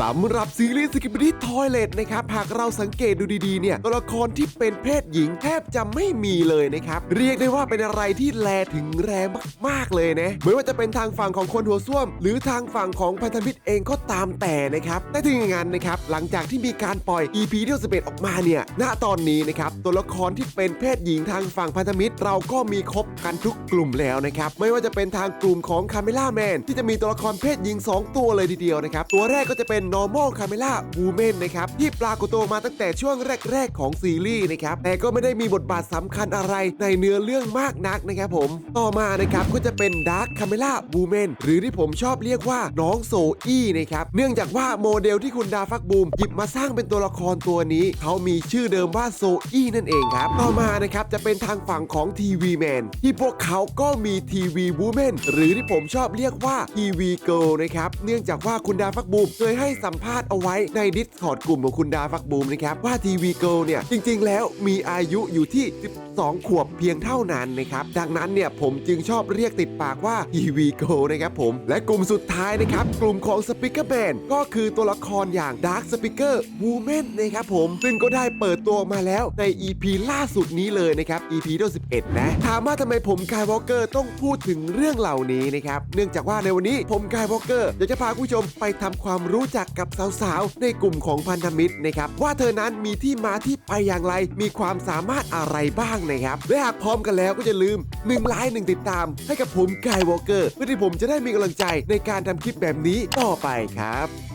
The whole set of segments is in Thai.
สำหรับซีรีส์สกิป i ดี้ทอยเลตนะครับหากเราสังเกตดูดีๆเนี่ยตัวละครที่เป็นเพศหญิงแทบจะไม่มีเลยนะครับ เรียกได้ว่าเป็นอะไรที่แลถึงแรงมากๆเลยนะไม่ว่าจะเป็นทางฝั่งของคนหัวส้วม หรือทางฝั่งของพันธมิตรเองก็ตามแต่นะครับแต่ถึงอย่างนั้นนะครับหลังจากที่มีการปล่อย EP ที่11ออกมาเนี่ยณตอนนี้นะครับตัวละครที่เป็นเพศหญิงทางฝั่งพันธมิตร เราก็มีครบกันทุกกลุ่มแล้วนะครับไม่ว่าจะเป็นทางกลุ่มของคาเมล่าแมนที่จะมีตัวละครเพศหญิง 2 ตัวเลยทีเดียวนะครับตัวแรกก็จะเป็น normal camera woman นะครับที่ปรากฏตัวมาตั้งแต่ช่วงแรก ๆ ของซีรีส์นะครับแต่ก็ไม่ได้มีบทบาทสำคัญอะไรในเนื้อเรื่องมากนักนะครับผม ต่อมานะครับก็จะเป็น dark camera woman หรือที่ผมชอบเรียกว่าน้องโซอี้นะครับเนื่องจากว่าโมเดลที่คุณดาฟักบูมหยิบมาสร้างเป็นตัวละครตัวนี้ เขามีชื่อเดิมว่าโซอี้นั่นเองครับ ต่อมานะครับจะเป็นทางฝั่งของทีวีแมนที่พวกเขาก็มีทีวีวูแมนหรือที่ผมชอบเรียกว่าทีวีเกิลนะครับเนื่องจากว่าคุณดาฟักบูมเคยให้สัมภาษณ์เอาไว้ในดิสคอร์ดกลุ่มของคุณดาฟักบูมนะครับ ว่าทีวีเกิลเนี่ย จริงๆ แล้วมีอายุอยู่ที่ 12 ขวบเพียงเท่านั้นนะครับ ดังนั้นเนี่ยผมจึงชอบเรียกติดปากว่าทีวีเกิลนะครับผม และกลุ่มสุดท้ายนะครับ กลุ่มของสปิเกอร์แมนก็คือตัวละครอย่างดาร์ s สปิเกอร์วูแมนนะครับผมซึ่งก็ได้เปิดตัวมาแล้วใน EP ล่าสุดนี้เลยนะครับ EP ที่11 นะ ถามว่าทำไมผมกายวอลเกอร์ต้องพูดถึงเรื่องเหล่านี้นะครับเนื่องจากว่าในวันนี้ผมกายวอลเกอร์อยากจะพาผู้ชมไปทำความรู้จักกับสาวๆ ในกลุ่มของพันธมิตรนะครับว่าเธอนั้นมีที่มาที่ไปอย่างไร มีความสามารถอะไรบ้างนะครับและหากพร้อมกันแล้วก็จะลืม1ไลค์1ติดตาม ให้กับผมกายวอลเกอร์เพื่อที่ผมจะได้มีกำลังใจในการทำคลิปแบบนี้ต่อไปครับ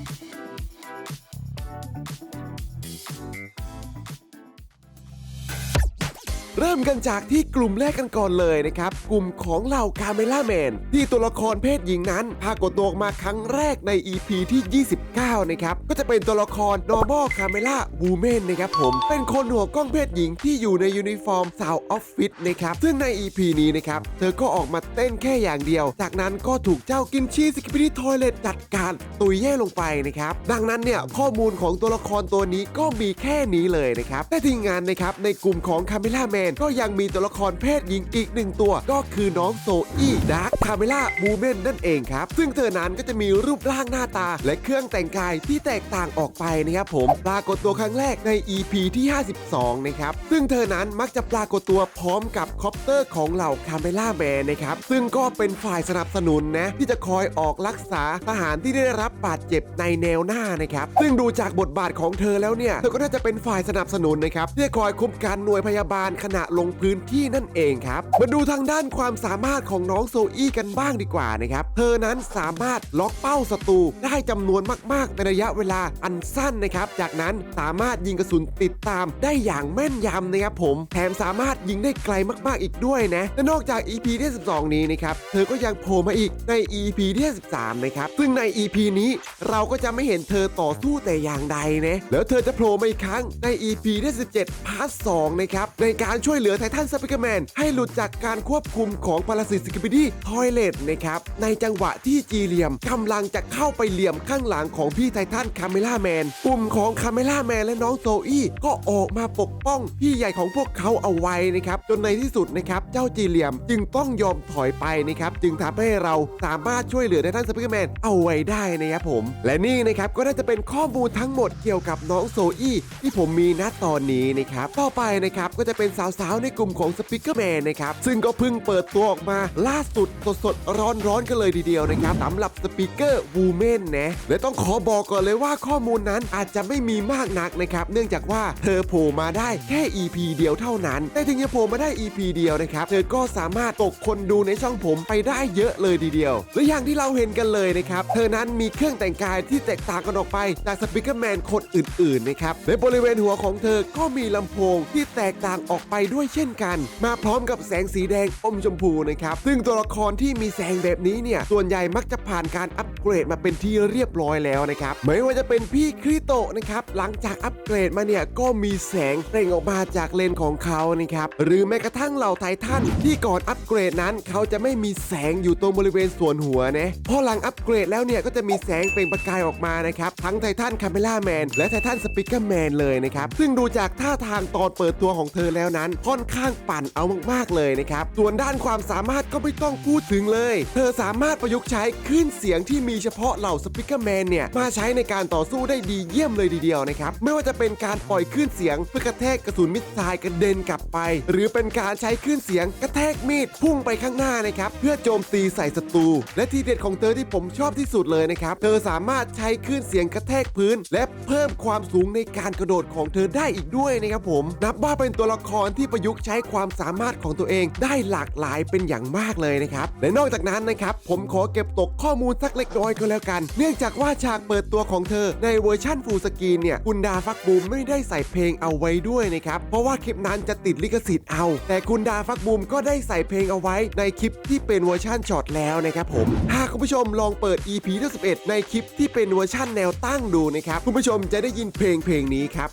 เริ่มกันจากที่กลุ่มแรกกันก่อนเลยนะครับ กลุ่มของเหล่าคาเมล่าแมนที่ตัวละครเพศหญิงนั้นปรากฏตัวออกมาครั้งแรกใน EP ที่ 29 นะครับ ก็จะเป็นตัวละคร normal camera woman นะครับผม เป็นคนหัวกล้องเพศหญิงที่อยู่ในยูนิฟอร์มสาวออฟฟิศนะครับ ซึ่งใน EP นี้นะครับ เธอก็ออกมาเต้นแค่อย่างเดียว จากนั้นก็ถูกเจ้ากินชีสกิปปี้ทอยเลตจัดการตุยแย่ลงไปนะครับ ดังนั้นเนี่ยข้อมูลของตัวละครตัวนี้ก็มีแค่นี้เลยนะครับ แต่ทีมงานนะครับในกลุ่มของคาเมล่าแมน ก็ยังมีตัวละครเพศหญิงอีกหนึ่งตัว ก็คือน้องโซอี้ดาร์คคาเมล่าบูเมนนั่นเองครับ ซึ่งเธอนั้นก็จะมีรูปร่างหน้าตา และเครื่องแต่งกายที่แตกต่างออกไปนะครับผมปรากฏตัวครั้งแรกใน EP ที่ 52 นะครับ ซึ่งเธอนั้นมักจะปรากฏตัวพร้อมกับคอปเตอร์ของเหล่าคาเมล่าแมนนะครับ ซึ่งก็เป็นฝ่ายสนับสนุนนะที่จะคอยออกรักษาทหารที่ได้รับบาดเจ็บในแนวหน้านะครับ ซึ่งดูจากบทบาทของเธอแล้วเนี่ย เธอก็น่าจะเป็นฝ่ายสนับสนุนนะครับที่คอยคุ้มกันหน่วยพยาบาลขณะลงพื้นที่นั่นเองครับ มาดูทางด้านความสามารถของน้องโซอี้กันบ้างดีกว่านะครับ เธอนั้นสามารถล็อกเป้าศัตรูได้จำนวนมากๆ ในระยะเวลาอันสั้นนะครับ จากนั้นสามารถยิงกระสุนติดตามได้อย่างแม่นยำนะครับผม แถมสามารถยิงได้ไกลมากๆอีกด้วยนะ และนอกจาก EP ที่ 12 นี้นะครับ เธอก็ยังโผล่มาอีกใน EP ที่ 13 นะครับ ซึ่งใน EP นี้เราก็จะไม่เห็นเธอต่อสู้แต่อย่างใดนะ แล้วเธอจะโผล่มาอีกครั้งใน EP ที่ 17 พาร์ท 2 นะครับ ในการช่วยเหลือไททันสปิเกอร์แมนให้หลุดจากการควบคุมของปรสิตสกิบิดี้ทอยเลตนะครับในจังหวะที่จีเหลียมกำลังจะเข้าไปเหลี่ยมข้างหลังของพี่ไททันคาเมล่าแมนกลุ่มของคาเมล่าแมนและน้องโซอี้ก็ออกมาปกป้องพี่ใหญ่ของพวกเขาเอาไว้นะครับจนในที่สุดนะครับเจ้าจีเหลียมจึงต้องยอมถอยไปนะครับจึงทำให้เราสามารถช่วยเหลือไททันสปิเกอร์แมนเอาไว้ได้นะครับผม และนี่นะครับก็น่าจะเป็นข้อมูลทั้งหมดเกี่ยวกับน้องโซอี้ที่ผมมีณตอนนี้นะครับต่อไปนะครับก็จะเป็นสาวๆ ในกลุ่มของสปิเกอร์แมนนะครับ ซึ่งก็เพิ่งเปิดตัวออกมาล่าสุดสดๆ ร้อนๆ กันเลยทีเดียวนะครับสำหรับสปิเกอร์วูแมนนะ และต้องขอบอกก่อนเลยว่าข้อมูลนั้นอาจจะไม่มีมากนักนะครับ เนื่องจากว่าเธอโผล่มาได้แค่ EP เดียวเท่านั้น แต่ถึงจะโผล่มาได้ EP เดียวนะครับ เธอก็สามารถตกคนดูในช่องผมไปได้เยอะเลยทีเดียว และอย่างที่เราเห็นกันเลยนะครับ เธอนั้นมีเครื่องแต่งกายที่แตกต่างกันออกไปจากสปิเกอร์แมนคนอื่นๆ นะครับ ในบริเวณหัวของเธอก็มีลำโพงที่แตกต่างออกไปด้วยเช่นกัน มาพร้อมกับแสงสีแดงอมชมพูนะครับ ซึ่งตัวละครที่มีแสงแบบนี้เนี่ย ส่วนใหญ่มักจะผ่านการอัปเกรดมาเป็นที่เรียบร้อยแล้วนะครับ ไม่ว่าจะเป็นพี่คริโตะนะครับ หลังจากอัปเกรดมาเนี่ย ก็มีแสงเปล่งออกมาจากเลนของเขานะครับ หรือแม้กระทั่งเหล่าไททันที่ก่อนอัปเกรดนั้น เขาจะไม่มีแสงอยู่ตรงบริเวณส่วนหัวนะพอหลังอัปเกรดแล้วเนี่ยก็จะมีแสงเปล่งประกายออกมานะครับ ทั้งไททันคาเมล่าแมนและไททันสปิเกอร์แมนเลยนะครับ ซึ่งดูจากท่าทางตอนเปิดตัวของเธอแล้วนั้นค่อนข้างปั่นเอามากๆเลยนะครับ ส่วนด้านความสามารถก็ไม่ต้องพูดถึงเลย เธอสามารถประยุกต์ใช้คลื่นเสียงที่มีเฉพาะเหล่าสปิเกอร์แมนเนี่ย มาใช้ในการต่อสู้ได้ดีเยี่ยมเลยทีเดียวนะครับ ไม่ว่าจะเป็นการปล่อยคลื่นเสียงเพื่อกระแทกกระสุนมิสไซล์กระเด็นกลับไป หรือเป็นการใช้คลื่นเสียงกระแทกมีดพุ่งไปข้างหน้านะครับเพื่อโจมตีใส่ศัตรูและทีเด็ดของเธอที่ผมชอบที่สุดเลยนะครับเธอสามารถใช้คลื่นเสียงกระแทกพื้น และเพิ่มความสูงในการกระโดดของเธอได้อีกด้วยนะครับผม นับว่าเป็นตัวละครที่ประยุกต์ใช้ความสามารถของตัวเองได้หลากหลายเป็นอย่างมากเลยนะครับและนอกจากนั้นนะครับผมขอเก็บตกข้อมูลสักเล็กน้อยก็แล้วกัน เนื่องจากว่าฉากเปิดตัวของเธอในเวอร์ชั่นฟูลสกรีนเนี่ยคุณดาฟักบูมไม่ได้ใส่เพลงเอาไว้ด้วยนะครับเพราะว่าคลิปนั้นจะติดลิขสิทธิ์เอา แต่คุณดาฟักบูมก็ได้ใส่เพลงเอาไว้ในคลิปที่เป็นเวอร์ชั่นช็อตแล้วนะครับผมหากคุณผู้ชมลองเปิด EP ที่11ในคลิปที่เป็นเวอร์ชั่นแนวตั้งดูนะครับคุณผู้ชมจะได้ยินเพลงเพลงนี้ครับ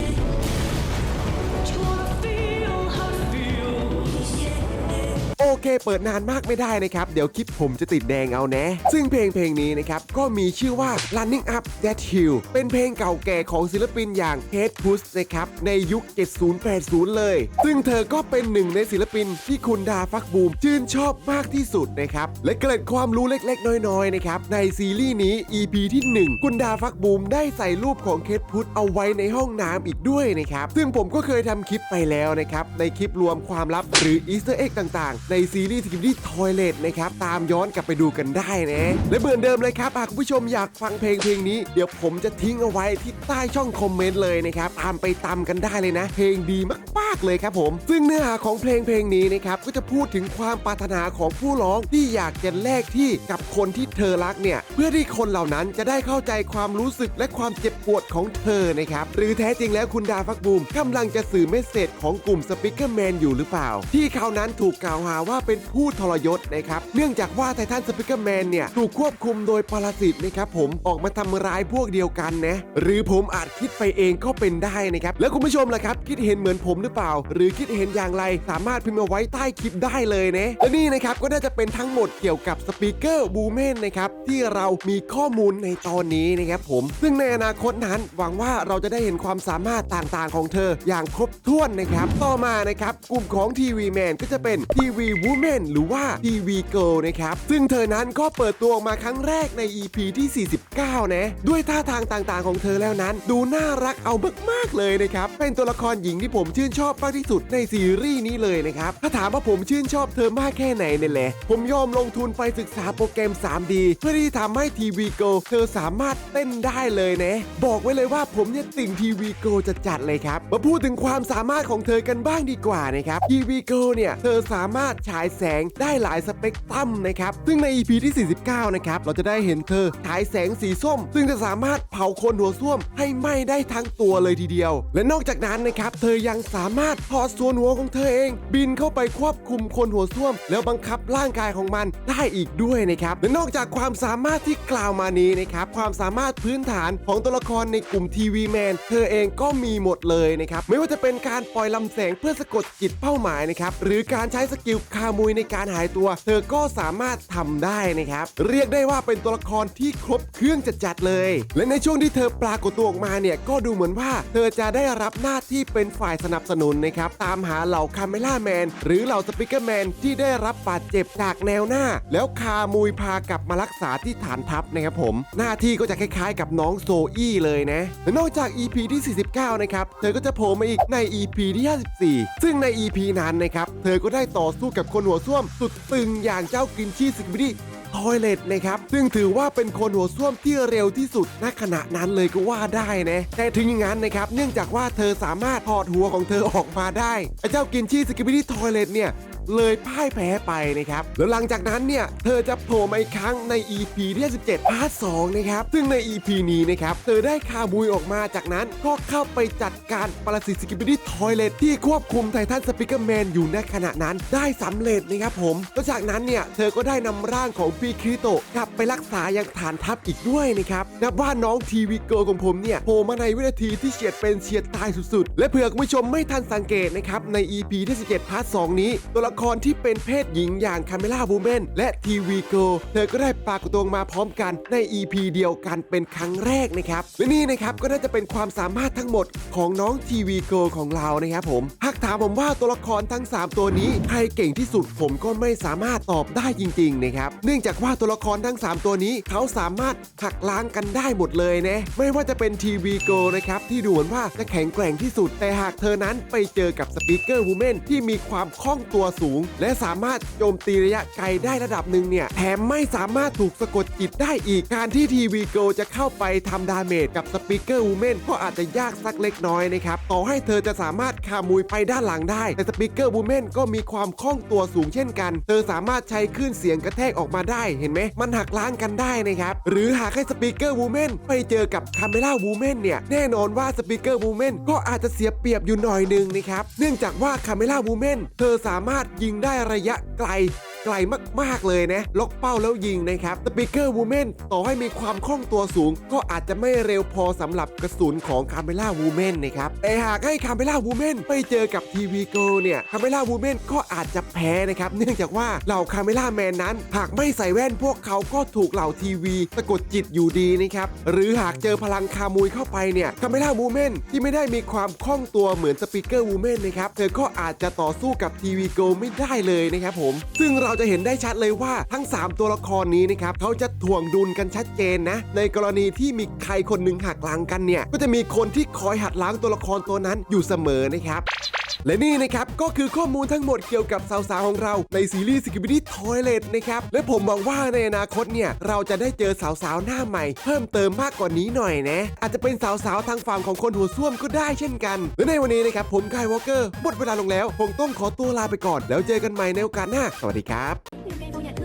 เคเปิดนานมากไม่ได้นะครับ เดี๋ยวคลิปผมจะติดแดงเอาแนะ ซึ่งเพลงเพลงนี้นะครับ ก็มีชื่อว่า Running Up That Hill เป็นเพลงเก่าแก่ของศิลปินอย่าง Head Push นะครับ ในยุค 70-80 เลย ซึ่งเธอก็เป็นหนึ่งในศิลปินที่คุณดาฟักบูมชื่นชอบมากที่สุดนะครับ และเกร็ดความรู้เล็กๆ น้อยๆนะครับในซีรีส์นี้ EP ที่ 1 คุณดาฟักบูมได้ใส่รูปของเคทพุทเอาไว้ในห้องน้ำอีกด้วยนะครับ ซึ่งผมก็เคยทำคลิปไปแล้วนะครับ ในคลิปรวมความลับหรืออีสเตอร์เอ็กต่างๆ ในซีรีส์ทีมที่ทอยเลตนะครับ ตามย้อนกลับไปดูกันได้นะ และเหมือนเดิมเลยครับ หากคุณผู้ชมอยากฟังเพลงเพลงนี้ เดี๋ยวผมจะทิ้งเอาไว้ที่ใต้ช่องคอมเมนต์เลยนะครับ ตามไปตามกันได้เลยนะ เพลงดีมากๆเลยครับผม ซึ่งเนื้อหาของเพลงเพลงนี้นะครับ ก็จะพูดถึงความปรารถนาของผู้ร้องที่อยากจะแลกที่กับคนที่เธอรักเนี่ย เพื่อที่คนเหล่านั้นจะได้เข้าใจความรู้สึกและความเจ็บปวดของเธอนะครับ หรือแท้จริงแล้วคุณดาฟักบูมกำลังจะสื่อเมสเซจของกลุ่มสปิเกอร์แมนอยู่หรือเปล่า ที่เขานั้นถูกกล่าวหาว่าเป็นผู้ทรยศนะครับ เนื่องจากว่าไททันสปิเกอร์แมนเนี่ยถูกควบคุมโดยปรสิตนะครับผมออกมาทำร้ายพวกเดียวกันนะ หรือผมอาจคิดไปเองก็เป็นได้นะครับ แล้วคุณผู้ชมล่ะครับ คิดเห็นเหมือนผมหรือเปล่า หรือคิดเห็นอย่างไรสามารถพิมพ์มาไว้ใต้คลิปได้เลยนะและนี่นะครับก็น่าจะเป็นทั้งหมดเกี่ยวกับสปีกเกอร์บูเมนนะครับที่เรามีข้อมูลในตอนนี้นะครับผมซึ่งในอนาคตนั้นหวังว่าเราจะได้เห็นความสามารถต่างๆของเธออย่างครบถ้วนนะครับ ต่อมานะครับกลุ่มของทีวีแมนก็จะเป็นทีวีวูแมนหรือว่าทีวีเกิลนะครับ ซึ่งเธอนั้นก็เปิดตัวออกมาครั้งแรกใน EP ที่ 49 นะ ด้วยท่าทางต่างๆของเธอแล้วนั้น ดูน่ารักเอามากๆเลยนะครับ เป็นตัวละครหญิงที่ผมชื่นชอบมากที่สุดในซีรีส์นี้เลยนะครับ ถ้าถามว่าผมชื่นชอบเธอมากแค่ไหนเนี่ยแหละ ผมยอมลงทุนไปศึกษาโปรแกรม 3D เพื่อที่ทำให้ทีวีเกิลเธอสามารถเต้นได้เลยนะ บอกไว้เลยว่าผมเนี่ยติ่งทีวีเกิลจะจัดเลยครับ มาพูดถึงความสามารถของเธอกันบ้างดีกว่านะครับทีวีเกิลเนี่ยเธอสามารถฉายแสงได้หลายสเปกตรัมนะครับ ซึ่งใน EP ที่ 49 นะครับ เราจะได้เห็นเธอฉายแสงสีส้ม ซึ่งจะสามารถเผาคนหัวส้วมให้ไหม้ได้ทั้งตัวเลยทีเดียว และนอกจากนั้นนะครับ เธอยังสามารถถอดส่วนหัวของเธอเอง บินเข้าไปควบคุมคนหัวส้วม แล้วบังคับร่างกายของมันได้อีกด้วยนะครับและนอกจากความสามารถที่กล่าวมานี้นะครับความสามารถพื้นฐานของตัวละครในกลุ่มทีวีแมนเธอเองก็มีหมดเลยนะครับไม่ว่าจะเป็นการปล่อยลำแสงเพื่อสะกดจิตเป้าหมายนะครับหรือการใช้สกิลคามุยในการหายตัว เธอก็สามารถทำได้นะครับ เรียกได้ว่าเป็นตัวละครที่ครบเครื่องจัดๆเลย และในช่วงที่เธอปรากฏตัวออกมาเนี่ยก็ดูเหมือนว่า เธอจะได้รับหน้าที่เป็นฝ่ายสนับสนุนนะครับตามหาเหล่าคาเมล่าแมนหรือเหล่าสปิเกอร์แมนที่ได้รับบาดเจ็บจากแนวหน้า แล้วคามุยพากลับมารักษาที่ฐานทัพนะครับผม หน้าที่ก็จะคล้ายๆ กับน้องโซอี้เลยนะและนอกจาก EP ที่ 49 นะครับ เธอก็จะโผล่มาอีกใน EP ที่ 54 ซึ่งใน EP นั้นนะครับ เธอก็ได้ต่อสู้กับคนหัวส้วมสุดตึงอย่างเจ้ากินชี่สกิบิดี้ทอยเลตนะครับ ซึ่งถือว่าเป็นคนหัวส้วมที่เร็วที่สุดณขณะนั้นเลยก็ว่าได้นะแต่ถึงอย่างนั้นนะครับ เนื่องจากว่าเธอสามารถถอดหัวของเธอออกมาได้ไอ้เจ้ากินชี่สกิบิดี้ทอยเลตเนี่ย เลยพ่ายแพ้ไปนะครับ แล้วหลังจากนั้นเนี่ย เธอจะโผล่มาอีกครั้งใน EP ที่ 17พาร์ท2นะครับ ซึ่งใน EP นี้นะครับ เธอได้คาบุยออกมาจากนั้นก็เข้าไปจัดการปรสิตสกิบิดี้ทอยเลตที่ควบคุมไททันสปิเกอร์แมนอยู่ในขณะนั้นได้สำเร็จนะครับผมแล้วจากนั้นเนี่ย เธอก็ได้นำร่างของพีคริโตะกลับไปรักษาอยังฐานทัพอีกด้วยนะครับนับว่าน้องทีวีเกิร์ลของผมเนี่ยโผล่มาในวินาทีที่เฉียดเป็นเฉียดตายสุดๆ และเผื่อคุณผู้ชมไม่ทันสังเกตนะครับใน EP ที่ 17พาร์ท2นี้ตัวละละครที่เป็นเพศหญิงอย่างคาเมล่าบูเมนและทีวีโกเธอก็ได้ปรากฏตัวมาพร้อมกันใน EP เดียวกันเป็นครั้งแรกนะครับและนี่นะครับก็น่าจะเป็นความสามารถทั้งหมดของน้องทีวีโกของเรานะครับผมหากถามผมว่าตัวละครทั้ง 3 ตัวนี้ใครเก่งที่สุดผมก็ไม่สามารถตอบได้จริงๆนะครับเนื่องจากว่าตัวละครทั้ง 3 ตัวนี้เขาสามารถหักล้างกันได้หมดเลยนะไม่ว่าจะเป็นทีวีโกนะครับที่ดูเหมือนว่าจะแข็งแกร่งที่สุด แต่หากเธอนั้นไปเจอกับสปีกเกอร์วูแมนที่มีความคล่องตัวสูงและสามารถโจมตีระยะไกลได้ระดับหนึ่งเนี่ยแถมไม่สามารถถูกสะกดจิตได้อีกการที่ทีวีโกจะเข้าไปทำดาเมจกับสปีกเกอร์วูแมนก็อาจจะยากสักเล็กน้อยนะครับต่อให้เธอจะสามารถขามุยไปด้านหลังได้ แต่สปีกเกอร์วูแมนก็มีความคล่องตัวสูงเช่นกัน เธอสามารถใช้คลื่นเสียงกระแทกออกมาได้เห็นไหมมันหักล้างกันได้นะครับหรือหากให้สปีกเกอร์วูแมนไปเจอกับคาเมล่าวูแมนเนี่ยแน่นอนว่าสปีกเกอร์วูแมนก็อาจจะเสียเปรียบอยู่หน่อยหนึงนะครับเนื่องจากว่าคาเมล่าวูแมนเธอสามารถยิงได้ระยะไกลไกลมากๆเลยนะ ล็อกเป้าแล้วยิงนะครับสปีกเกอร์วูแมนต่อให้มีความคล่องตัวสูง ก็อาจจะไม่เร็วพอสำหรับกระสุนของคาเมล่าวูแมนนะครับ แต่หากให้คาเมล่าวูแมนไปเจอกับทีวีโกเนี่ยคาเมล่าวูแมนก็อาจจะแพ้นะครับ เนื่องจากว่าเหล่าคาเมล่าแมนนั้น หากไม่ใส่แว่นพวกเขาก็ถูกเหล่าทีวีสะกดจิตอยู่ดีนะครับ หรือหากเจอพลังคามุยเข้าไปเนี่ยคาเมล่าวูแมนที่ไม่ได้มีความคล่องตัวเหมือนสปีกเกอร์วูแมนนะครับ เธอก็อาจจะต่อสู้กับทีวีโกไไม่ได้เลยนะครับผม ซึ่งเราจะเห็นได้ชัดเลยว่าทั้ง 3 ตัวละครนี้นะครับเขาจะถ่วงดุลกันชัดเจนนะ ในกรณีที่มีใครคนหนึ่งหักหลังกันเนี่ย ก็จะมีคนที่คอยหักล้างตัวละครตัวนั้นอยู่เสมอนะครับ และนี่นะครับก็คือข้อมูลทั้งหมดเกี่ยวกับสาวๆของเราในซีรีส์ s k i b i d y Toilet นะครับและผมหวังว่าในอนาคตเนี่ยเราจะได้เจอสาวๆหน้าใหม่ เพิ่มเติมมากกว่านี้หน่อยนะ อาจจะเป็นสาวๆทางฝั่งของคนหัวส้วมก็ได้เช่นกันและในวันนี้นะครับผมกายวอลเกอร์หมดเวลาลงแล้วคงต้องขอตัวลาไปก่อน แล้วเจอกันใหม่ในโอกาสหน้าสวัสดีครับ